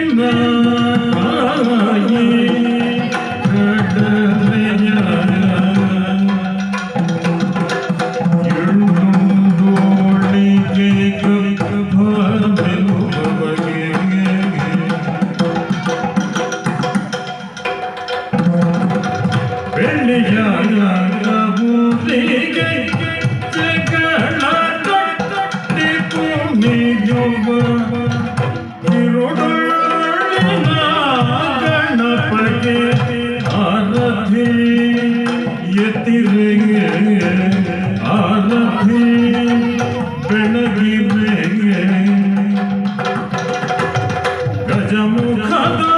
நின்னாயே 不可能。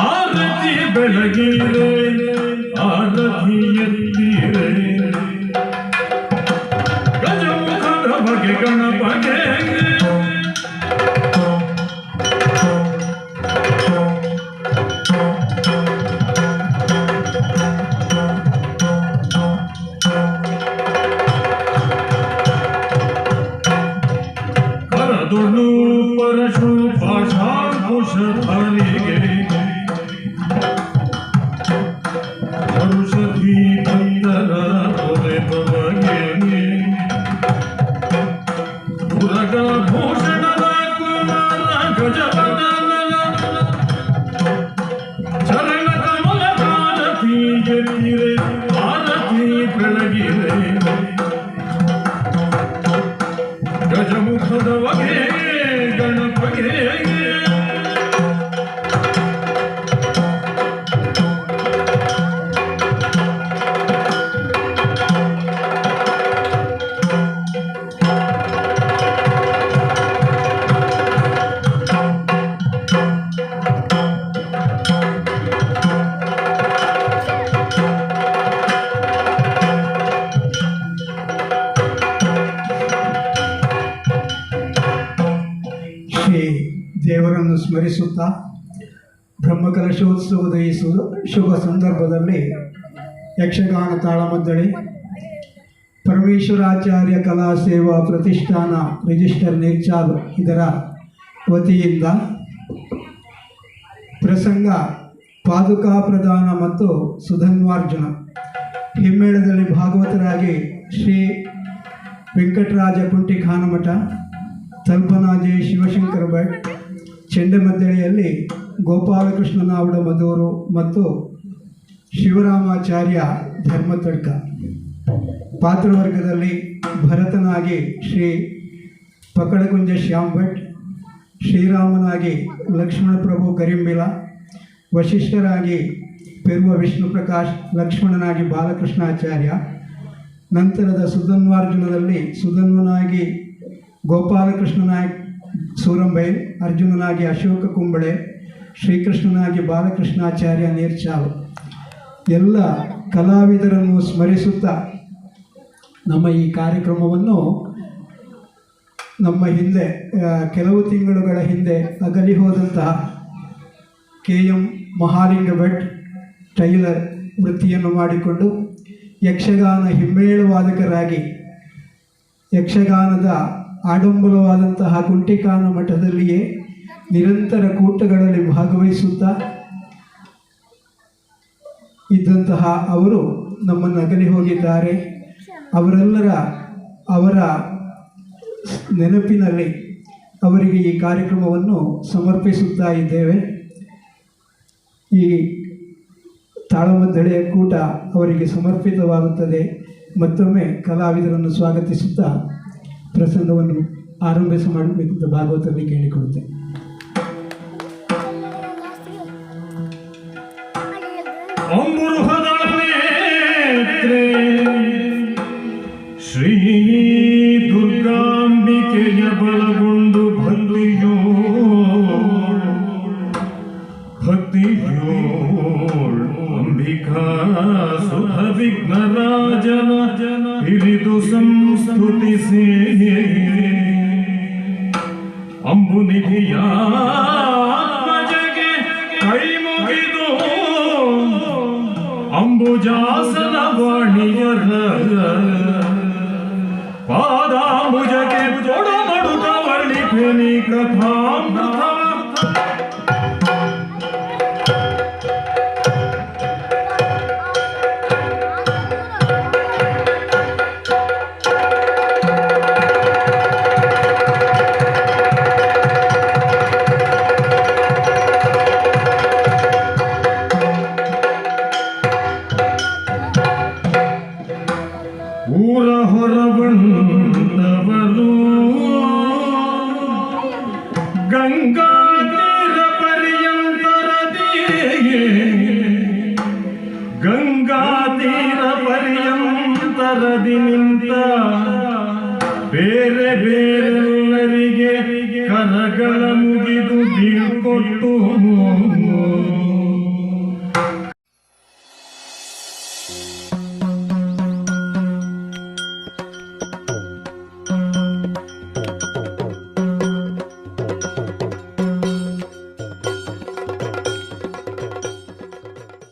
ಆರತಿ ಬೆಳಗಿರೆ ಆರತಿ ಈ ಸು ಶುಭ ಸಂದರ್ಭದಲ್ಲಿ ಯಕ್ಷಗಾನ ತಾಳಮದ್ದಳೆ, ಪರಮೇಶ್ವರಾಚಾರ್ಯ ಕಲಾ ಸೇವಾ ಪ್ರತಿಷ್ಠಾನ ರಿಜಿಸ್ಟರ್ ನೇರ್ಚಾಲ್ ಇದರ ವತಿಯಿಂದ ಪ್ರಸಂಗ ಪಾದುಕಾ ಪ್ರದಾನ ಮತ್ತು ಸುಧನ್ವಾರ್ಜುನ ಹಿಮ್ಮೇಳದಲ್ಲಿ ಭಾಗವತರಾಗಿ ಶ್ರೀ ವೆಂಕಟರಾಜ ಕುಂಟಿ ಖಾನಮಠ ತಲ್ಪನಾಜೆ ಶಿವಶಂಕರ ಭಟ್ ಚೆಂಡಮದ್ದಳೆಯಲ್ಲಿ ಗೋಪಾಲಕೃಷ್ಣ ನಾವಡ ಮಧೂರು ಮತ್ತು ಶಿವರಾಮಾಚಾರ್ಯ ಧರ್ಮತಡ್ಕ. ಪಾತ್ರವರ್ಗದಲ್ಲಿ ಭರತನಾಗಿ ಶ್ರೀ ಪಕಡಗುಂಜ ಶ್ಯಾಮ್ ಭಟ್ ಶ್ರೀರಾಮನಾಗಿ ಲಕ್ಷ್ಮಣ ಪ್ರಭು ಕರಿಂಬಿಲ, ವಶಿಷ್ಠರಾಗಿ ಪೆರುವ ವಿಷ್ಣು ಪ್ರಕಾಶ್ ಲಕ್ಷ್ಮಣನಾಗಿ ಬಾಲಕೃಷ್ಣಾಚಾರ್ಯ, ನಂತರದ ಸುಧನ್ವಾರ್ಜುನದಲ್ಲಿ ಸುಧನ್ವನಾಗಿ ಗೋಪಾಲಕೃಷ್ಣ ನಾಯಕ್ ಸೂರಂಬೈಲ್ ಅರ್ಜುನನಾಗಿ ಅಶೋಕ ಕುಂಬಳೆ, ಶ್ರೀಕೃಷ್ಣನಾಗಿ ಬಾಲಕೃಷ್ಣಾಚಾರ್ಯ ನೀರ್ಚಾವ್ ಎಲ್ಲ ಕಲಾವಿದರನ್ನು ಸ್ಮರಿಸುತ್ತಾ ನಮ್ಮ ಈ ಕಾರ್ಯಕ್ರಮವನ್ನು ನಮ್ಮ ಹಿಂದೆ ಕೆಲವು ತಿಂಗಳುಗಳ ಹಿಂದೆ ಅಗಲಿ ಹೋದಂತಹ K M Mahalinga Bhat tailor ವೃತ್ತಿಯನ್ನು ಮಾಡಿಕೊಂಡು ಯಕ್ಷಗಾನ ಹಿಮ್ಮೇಳವಾದಕರಾಗಿ ಯಕ್ಷಗಾನದ ಆಡಂಬರವಾದಂತಹ ಕುಂಟಿಕಾನ ಮಠದಲ್ಲಿಯೇ ನಿರಂತರ ಕೂಟಗಳಲ್ಲಿ ಭಾಗವಹಿಸುತ್ತಾ ಇದ್ದಂತಹ ಅವರು ನಮ್ಮನ್ನು ಅಗಲಿ ಹೋಗಿದ್ದಾರೆ. ಅವರೆಲ್ಲರ, ಅವರ ನೆನಪಿನಲ್ಲಿ ಅವರಿಗೆ ಈ ಕಾರ್ಯಕ್ರಮವನ್ನು ಸಮರ್ಪಿಸುತ್ತಾ ಇದ್ದೇವೆ. ಈ ತಾಳಮದ್ದಳೆಯ ಕೂಟ ಅವರಿಗೆ ಸಮರ್ಪಿತವಾಗುತ್ತದೆ. ಮತ್ತೊಮ್ಮೆ ಕಲಾವಿದರನ್ನು ಸ್ವಾಗತಿಸುತ್ತಾ ಪ್ರಸಂಗವನ್ನು ಆರಂಭಿಸ ಮಾಡಬೇಕಂತ ಭಾಗವತರಲ್ಲಿ ಕೇಳಿಕೊಡುತ್ತೇನೆ ಶ್ರೀ ದುರ್ಗಾಂಬಿಕೆಯ ಬಲಗೊಂಡು ಭಕ್ತಿಯೋ ಭಕ್ತಿಯೋ, ಅಂಬಿಕಾ ಸುಖ ವಿಘ್ನರಾಜನ ಹಿರಿದು ಸಂಸ್ತುತಿಸಿ ಅಂಬುಜಾಸನ ವಾಣಿಯರ ಪಾದಾಂಬುಜಕ್ಕೆ ತೊಡ ಮಡುತ ವರ್ಣಿಪೆನಿ ಕಥಾಮೃತ ಪರ್ಯಂತರದಿ ನಿಂತ. ಬೇರೆ ಬೇರೆಲ್ಲರಿಗೆ ಕರಗಳ ಮುಗಿದು ಬೀಳ್ಕೊಟ್ಟು